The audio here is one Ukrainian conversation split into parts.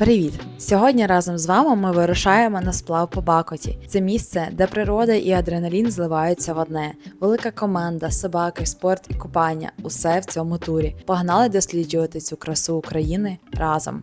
Привіт! Сьогодні разом з вами ми вирушаємо на сплав по Бакоті. Це місце, де природа і адреналін зливаються в одне. Велика команда, собаки, спорт і купання усе в цьому турі. Погнали досліджувати цю красу України разом.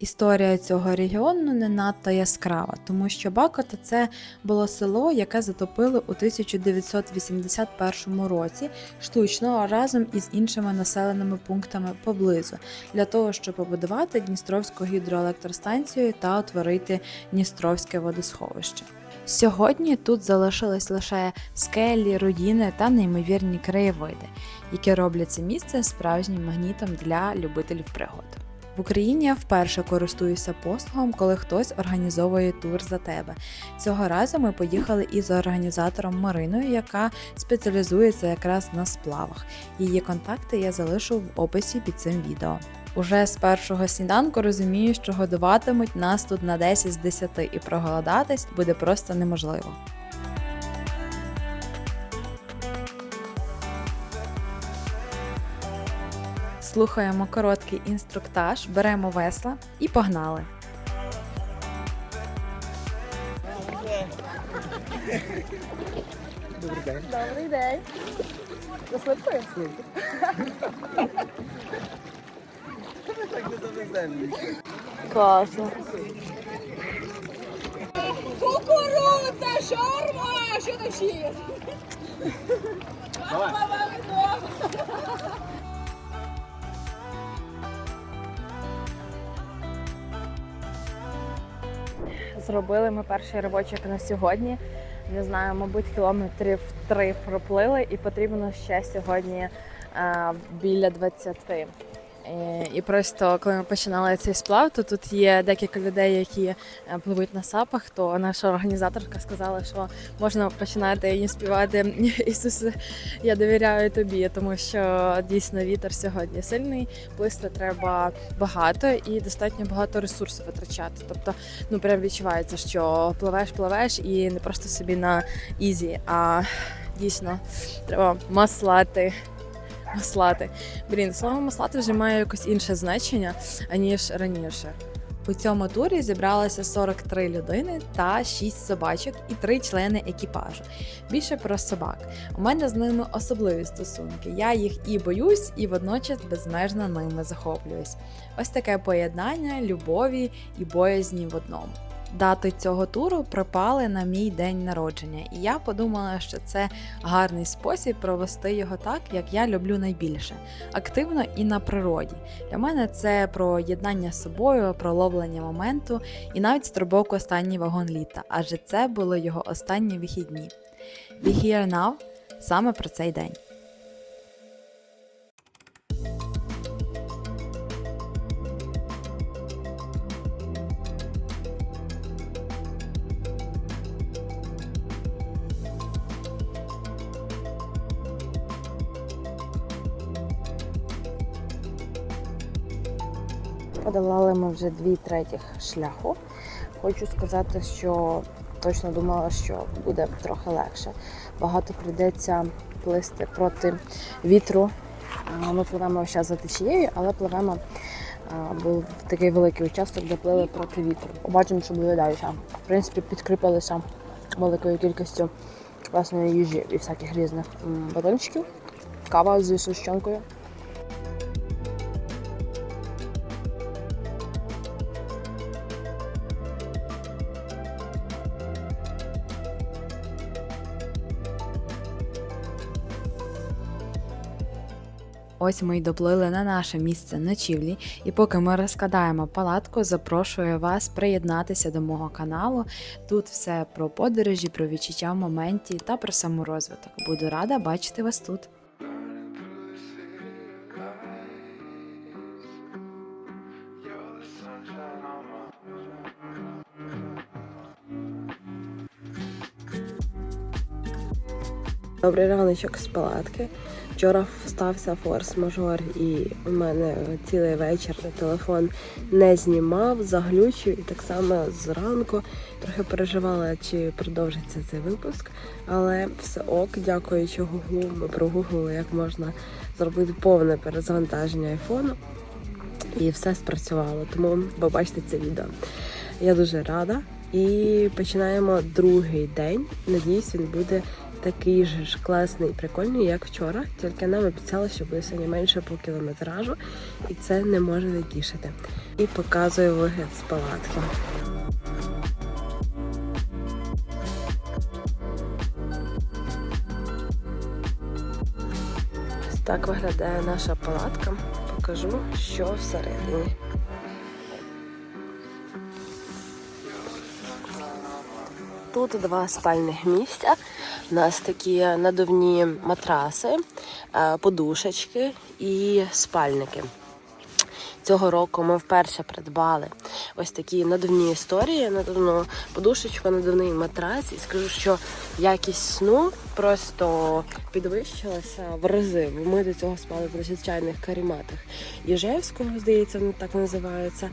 Історія цього регіону не надто яскрава, тому що Бакота це було село, яке затопили у 1981 році штучно разом із іншими населеними пунктами поблизу для того, щоб побудувати Дністровську гідроелектростанцію та утворити Дністровське водосховище. Сьогодні тут залишились лише скелі, руїни та неймовірні краєвиди, які роблять це місце справжнім магнітом для любителів пригод. В Україні я вперше користуюся послугом, коли хтось організовує тур за тебе. Цього разу ми поїхали із організатором Мариною, яка спеціалізується якраз на сплавах. Її контакти я залишу в описі під цим відео. Уже з першого сніданку розумію, що годуватимуть нас тут на 10 з 10 і проголодатись буде просто неможливо. Слухаємо короткий інструктаж, беремо весла і погнали. Добрий день. Добрий день. Заслипкою? Класно. Кукурудза, шаурма, що там ще є? Давай. Зробили ми перший ривочок на сьогодні. Не знаю, мабуть, кілометрів три проплили, і потрібно ще сьогодні е, біля 20. І, і просто коли ми починали цей сплав, то тут є декілька людей, які е, пливуть на сапах. То наша організаторка сказала, що можна починати і співати Ісусе, я довіряю тобі, тому що дійсно вітер сьогодні сильний. Плисти треба багато і достатньо багато ресурсів витрачати. Тобто, ну прям відчувається, що пливеш, пливеш і не просто собі на ізі, а дійсно треба маслати. Маслати. Блін, слово маслати вже має якось інше значення, аніж раніше. У цьому турі зібралося 43 людини та 6 собачок і 3 члени екіпажу. Більше про собак. У мене з ними особливі стосунки. Я їх і боюсь, і водночас безмежно ними захоплююсь. Ось таке поєднання любові і боязні в одному. Дати цього туру припали на мій день народження, і я подумала, що це гарний спосіб провести його так, як я люблю найбільше активно і на природі. Для мене це про єднання з собою, про ловлення моменту і навіть стрибок у останній вагон літа, адже це були його останні вихідні. Be Here Now саме про цей день. Подолали ми вже дві третіх шляху. Хочу сказати, що точно думала, що буде трохи легше. Багато прийдеться плисти проти вітру. Ми пливемо зараз за течією, але пливемо був такий великий участок, де плили проти вітру. Побачимо, що буде далі. В принципі, підкріпилися великою кількістю власної їжі і всяких різних батончиків. Кава зі сущенкою. Ось ми й доплили на наше місце ночівлі, і поки ми розкладаємо палатку, запрошую вас приєднатися до мого каналу. Тут все про подорожі, про відчуття в моменті та про саморозвиток. Буду рада бачити вас тут. Добрий раночок з палатки. Вчора стався форс-мажор, і у мене цілий вечір телефон не знімав, заглючив, і так само зранку трохи переживала, чи продовжиться цей випуск. Але все ок, дякуючи Гуглу, ми прогуглили, як можна зробити повне перезавантаження айфону. І все спрацювало. Тому ви бачите це відео. Я дуже рада. І починаємо другий день. Надіюсь, він буде такий же ж класний і прикольний, як вчора. Тільки нам обіцяли, що буде сьогодні менше по кілометражу, і це не може не тішити. І показую вигляд з палатки. Так виглядає наша палатка. Покажу, що всередині. Тут два спальних місця. У нас такі надувні матраси, е, подушечки і спальники. Цього року ми вперше придбали ось такі надувні історії, надувну подушечку, надувний матрас. І скажу, що якість сну просто підвищилася в рази. Ми до цього спали в звичайних каріматах Єжевського, здається, вони так називаються.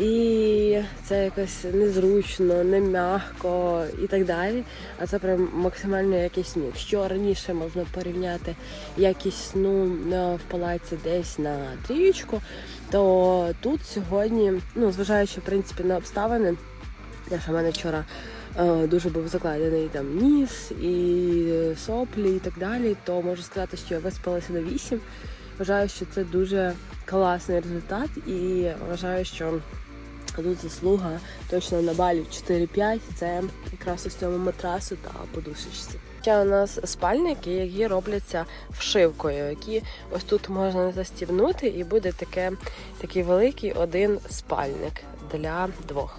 І це якось незручно, не м'яко і так далі. А це прям максимально якийсь сну. Якщо раніше можна порівняти якість сну е, в палаці десь на трієчку, то тут сьогодні, ну зважаючи в принципі на обставини, в мене вчора е, дуже був закладений там ніс і соплі і так далі, то можу сказати, що я виспалася на 8. Вважаю, що це дуже класний результат, і вважаю, що тут заслуга точно на балів 4-5. Це якраз ось цьому матрасу та подушечці. Ще у нас спальники, які робляться вшивкою, які ось тут можна застібнути, і буде таке, такий великий один спальник для двох.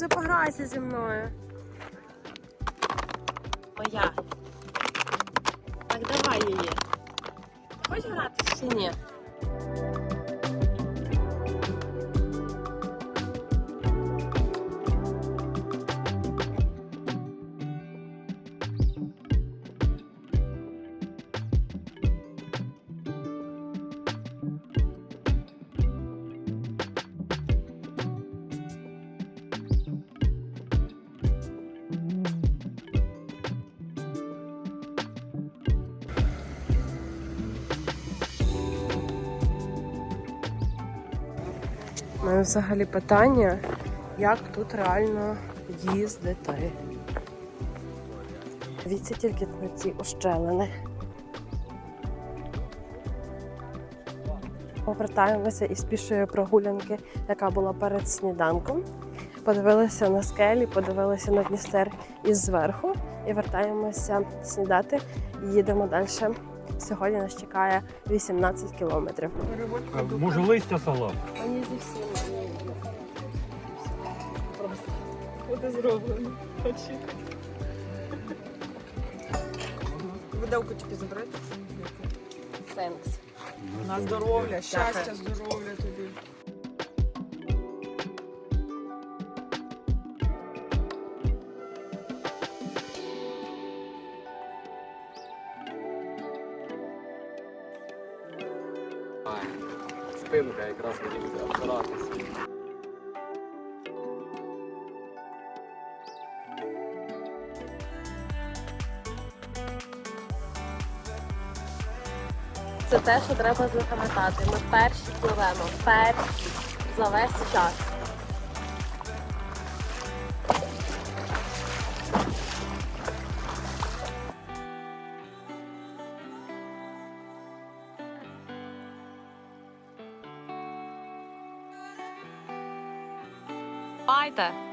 Каже, пограйся зі мною. Моя. Так давай її. Хочеш грати чи ні? Мене взагалі питання, як тут реально їздити. Дивіться тільки на ці ущелини. Повертаємося із пішої прогулянки, яка була перед сніданком. Подивилися на скелі, подивилися на Дністер із зверху і вертаємося снідати. Їдемо далі. Сьогодні нас чекає 18 кілометрів. Може листя салат? Вони зі всім. Буде зроблено. Виделку тільки забрати. Thanks. На здоров'я, щастя, здоров'я тобі. Спинка якраз мені буде обзиратися. Це те, що треба запам'ятати. Ми перші пливемо, перші за весь час. Пайте!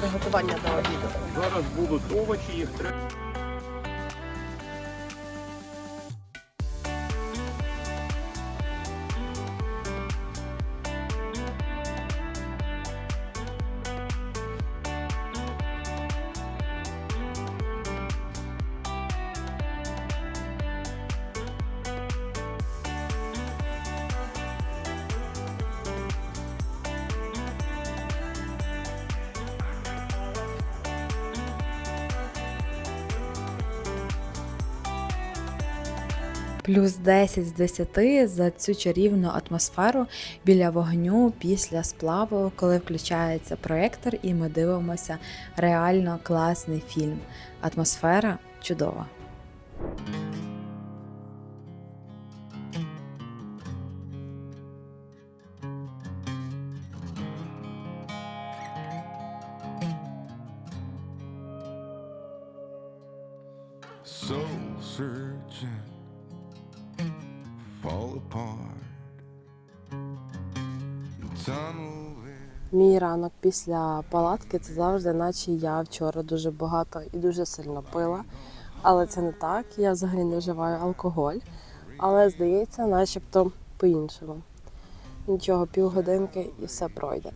Приготування до обіду. Зараз будуть овочі, їх треба. Плюс 10 з 10 за цю чарівну атмосферу біля вогню після сплаву, коли включається проєктор, і ми дивимося реально класний фільм. Атмосфера чудова. Мій ранок після палатки це завжди, наче я вчора дуже багато і дуже сильно пила. Але це не так. Я взагалі не вживаю алкоголь. Але здається, начебто по-іншому. Нічого, півгодинки і все пройде.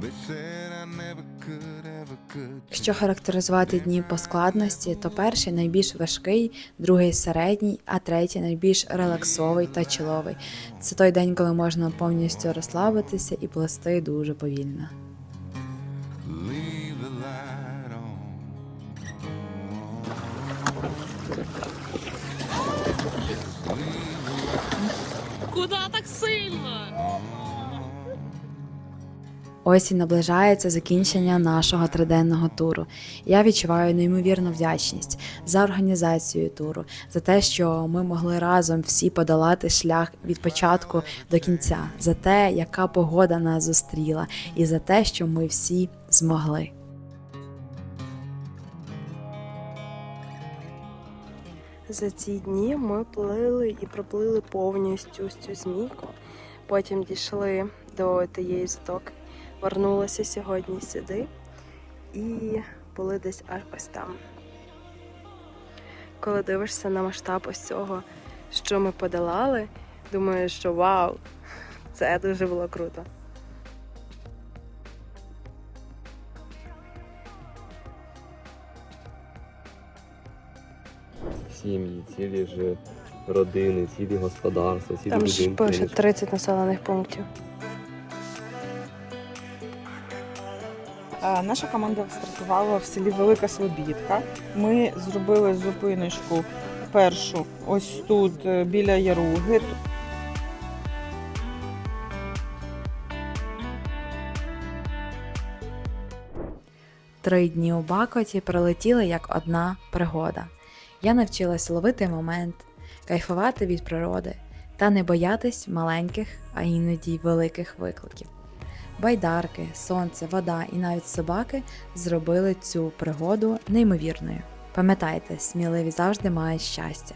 They said I never Якщо характеризувати дні по складності, то перший найбільш важкий, другий середній, а третій найбільш релаксовий та чиловий. Це той день, коли можна повністю розслабитися і плести дуже повільно. The light on. Ось і наближається закінчення нашого триденного туру. Я відчуваю неймовірну вдячність за організацію туру, за те, що ми могли разом всі подолати шлях від початку до кінця, за те, яка погода нас зустріла, і за те, що ми всі змогли. За ці дні ми плили і проплили повністю цю змійку. Потім дійшли до тієї затоки, вернулися сьогодні сюди і були десь аж ось там. Коли дивишся на масштаб ось цього, що ми подолали, думаєш, що вау, це дуже було круто. сім'ї, цілі ж родини, цілі господарства, цілі Там ж будинки. пише Вони ж 30 населених пунктів. Наша команда стартувала в селі Велика Слобідка. Ми зробили зупиночку першу ось тут е, біля Яруги. Три дні у Бакоті пролетіли як одна пригода. Я навчилась ловити момент, кайфувати від природи та не боятись маленьких, а іноді великих викликів. Байдарки, сонце, вода і навіть собаки зробили цю пригоду неймовірною. Пам'ятайте, сміливі завжди мають щастя.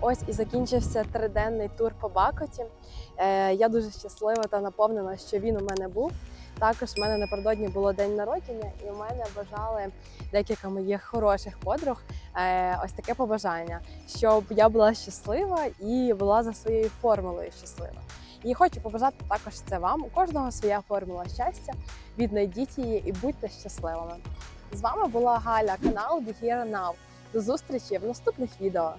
Ось і закінчився триденний тур по Бакоті. Е, я дуже щаслива та наповнена, що він у мене був. Також в мене напередодні було день народження, і у мене бажали декілька моїх хороших подруг е, ось таке побажання, щоб я була щаслива і була за своєю формулою щаслива. І хочу побажати також це вам. У кожного своя формула щастя. Віднайдіть її і будьте щасливими. З вами була Галя, канал Now. До зустрічі в наступних відео.